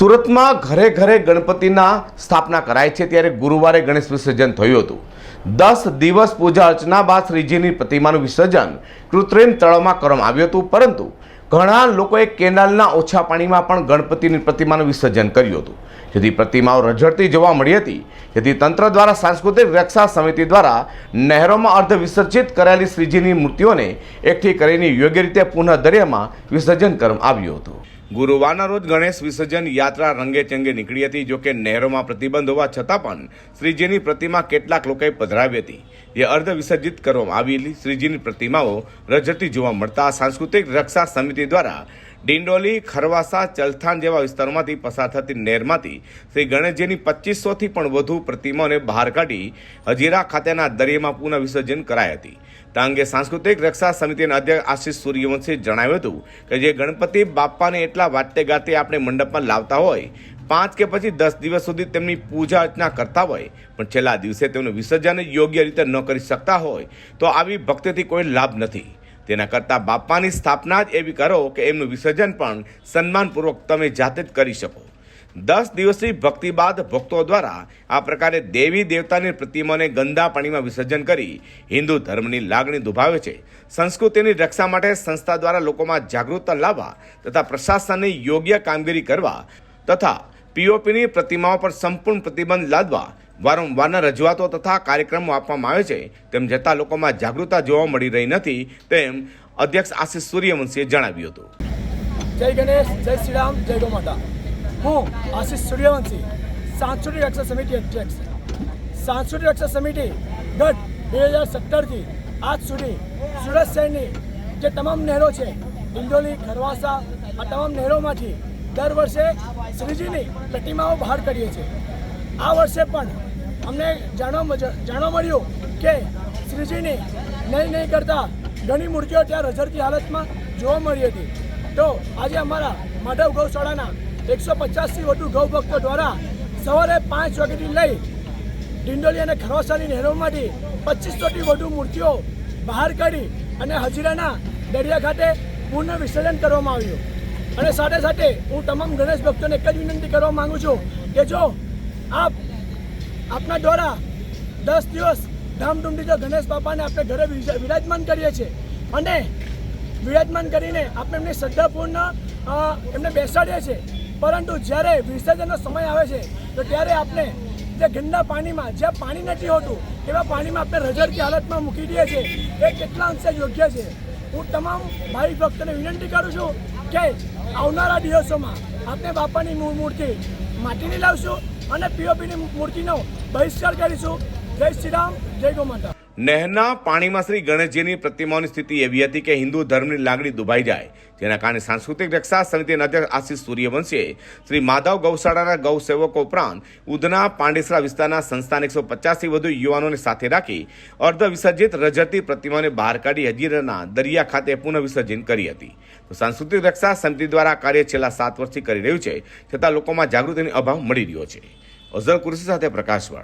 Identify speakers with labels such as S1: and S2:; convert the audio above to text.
S1: સુરતમાં ઘરે ઘરે ગણપતિના સ્થાપના કરાય છે ત્યારે ગુરુવારે ગણેશ વિસર્જન થયું હતું. દસ દિવસ પૂજા અર્ચના બાદ શ્રીજીની પ્રતિમાનું વિસર્જન કૃત્રિમ તળાવમાં કરવામાં આવ્યું હતું, પરંતુ ઘણા લોકોએ કેનાલના ઓછા પાણીમાં પણ ગણપતિની પ્રતિમાનું વિસર્જન કર્યું હતું. જેથી પ્રતિમાઓ રઝળતી જોવા મળી હતી. જેથી તંત્ર દ્વારા સાંસ્કૃતિક રક્ષા સમિતિ દ્વારા નહેરોમાં અર્ધ વિસર્જિત કરાયેલી શ્રીજીની મૂર્તિઓને એકઠી કરીને યોગ્ય રીતે પુનઃ દરિયામાં વિસર્જન કરવામાં આવ્યું હતું. ગુરુવારના રોજ ગણેશ વિસર્જન યાત્રા રંગે ચંગે નીકળી હતી, જો કે નહેરોમાં પ્રતિબંધ હોવા છતાં પણ શ્રીજીની પ્રતિમા કેટલાક લોકોએ પધરાવી હતી. જે અર્ધ વિસર્જિત કરવામાં આવેલી શ્રીજીની પ્રતિમાઓ રજતી જોવા મળતા સાંસ્કૃતિક રક્ષા સમિતિ દ્વારા ડિંડોલી, ખરવાસા ચલથાન જેવા વિસ્તારોમાંથી પસાર થતી નહેરમાંથી શ્રી ગણેશજીની પચીસોથી પણ વધુ પ્રતિમાઓને બહાર કાઢી હજીરા ખાતેના દરિયામાં પુનઃ વિસર્જન કરાઈ હતી. આ અંગે સાંસ્કૃતિક રક્ષા સમિતિના અધ્યક્ષ આશીષ સૂર્યવંશીએ જણાવ્યું હતું કે જે ગણપતિ બાપાને એટલા વાટતે ગાતે આપણે મંડપમાં લાવતા હોય, પાંચ કે પછી દસ દિવસ સુધી તેમની પૂજા અર્ચના કરતા હોય, પણ છેલ્લા દિવસે તેમનું વિસર્જન યોગ્ય રીતે ન કરી શકતા હોય, તો આવી ભક્તિથી કોઈ લાભ નથી. તેના કરતાં બાપાની સ્થાપના જ એવી કરો કે એમનું વિસર્જન પણ સન્માનપૂર્વક તમે જાતે જ કરી શકો. દસ દિવસની ભક્તિ બાદ ભક્તો દ્વારા આ પ્રકારે દેવી દેવતાની પ્રતિમાને ગંદા પાણીમાં વિસર્જન કરી હિન્દુ ધર્મની લાગણી દુભાવે છે. સંસ્કૃતિની રક્ષા માટે સંસ્થા દ્વારા લોકોમાં જાગૃતતા લાવવા તથા પ્રશાસનની યોગ્ય કામગીરી કરવા તથા પીઓપીની પ્રતિમાઓ પર સંપૂર્ણ પ્રતિબંધ લાદવા વારંવારના રજૂઆતો તથા કાર્યક્રમો આપવામાં આવે છે. તેમ છતાં લોકોમાં જાગૃતતા જોવા મળી રહી નથી, તેમ અધ્યક્ષ આશિષ સૂર્યવંશીએ જણાવ્યું હતું.
S2: જય ગણેશ, જય શ્રી રામ જય ગો માતા હું આશિષ સૂર્યવંશી, સાંસ્કૃતિક રક્ષા સમિતિ અધ્યક્ષ. સાંસ્કૃતિક રક્ષા સમિતિ ગત બે હજાર સત્તરથી આજ સુધી સુરત શહેરની જે તમામ નહેરો છે, ઇન્દોલી, ખરવાસા, આ તમામ નહેરોમાંથી દર વર્ષે શ્રીજીની પ્રતિમાઓ બહાર કરીએ છીએ. આ વર્ષે પણ અમને જાણવા જાણવા મળ્યું કે શ્રીજીની નહીં નહીં કરતા ઘણી મૂર્તિઓ ત્યાં રઝળતી હાલતમાં જોવા મળી હતી. તો આજે અમારા માધવ ગૌશાળાના એકસો પચાસથી વધુ ગૌ ભક્તો દ્વારા સવારે પાંચ વાગ્યાથી લઈ ડિંડોલી અને ખરવાસાની નહેરોમાંથી પચીસોથી વધુ મૂર્તિઓ બહાર કાઢી અને હજીરાના દરિયા ખાતે પુનઃ વિસર્જન કરવામાં આવ્યું. અને સાથે સાથે હું તમામ ગણેશ ભક્તોને એક જ વિનંતી કરવા માગું છું કે જો આપ આપના દ્વારા દસ દિવસ ધામધૂમથી જો ગણેશ બાપાને આપણે ઘરે વિરા- વિરાજમાન કરીએ છીએ. અને વિરાજમાન કરીને આપણે એમની શ્રદ્ધાપૂર્ણ એમને બેસાડીએ છીએ. પરંતુ જ્યારે વિસર્જનનો સમય આવે છે, તો ત્યારે આપણે જે ગંદા પાણીમાં, જ્યાં પાણી નથી હોતું, એવા પાણીમાં આપણે રઝળતી હાલતમાં મૂકી દઈએ છીએ. એ કેટલા અંશે યોગ્ય છે? હું તમામ ભાઈ ભક્તોને વિનંતી કરું છું કે આવનારા દિવસોમાં આપણે બાપાની મૂળ મૂર્તિ માટીની લાવશું અને પીઓપીની મૂર્તિનો બહિષ્કાર કરીશું. જય શ્રી રામ જય ગો માતા
S1: નહેરના પાણીમાં શ્રી ગણેશજીની પ્રતિમાઓની સ્થિતિ એવી હતી કે હિન્દુ ધર્મની લાગણી દુભાઈ જાય. જેના કારણે સાંસ્કૃતિક રક્ષા સમિતિના અધ્યક્ષ આશીષ સૂર્યવંશીએ શ્રી માધવ ગૌશાળાના ગૌ સેવકો ઉપરાંત ઉધના પાંડેસરા વિસ્તારના સંસ્થાન એકસો પચાસથી વધુ યુવાનોને સાથે રાખી અર્ધ વિસર્જિત રજતી પ્રતિમાઓને બહાર કાઢી હજીરાના દરિયા ખાતે પુનઃ વિસર્જન કરી હતી. તો સાંસ્કૃતિક રક્ષા સમિતિ દ્વારા કાર્ય છેલ્લા સાત વર્ષથી કરી રહ્યું છે, છતાં લોકોમાં જાગૃતિનો અભાવ મળી રહ્યો છે. અઝર કુરશી સાથે પ્રકાશવાળા.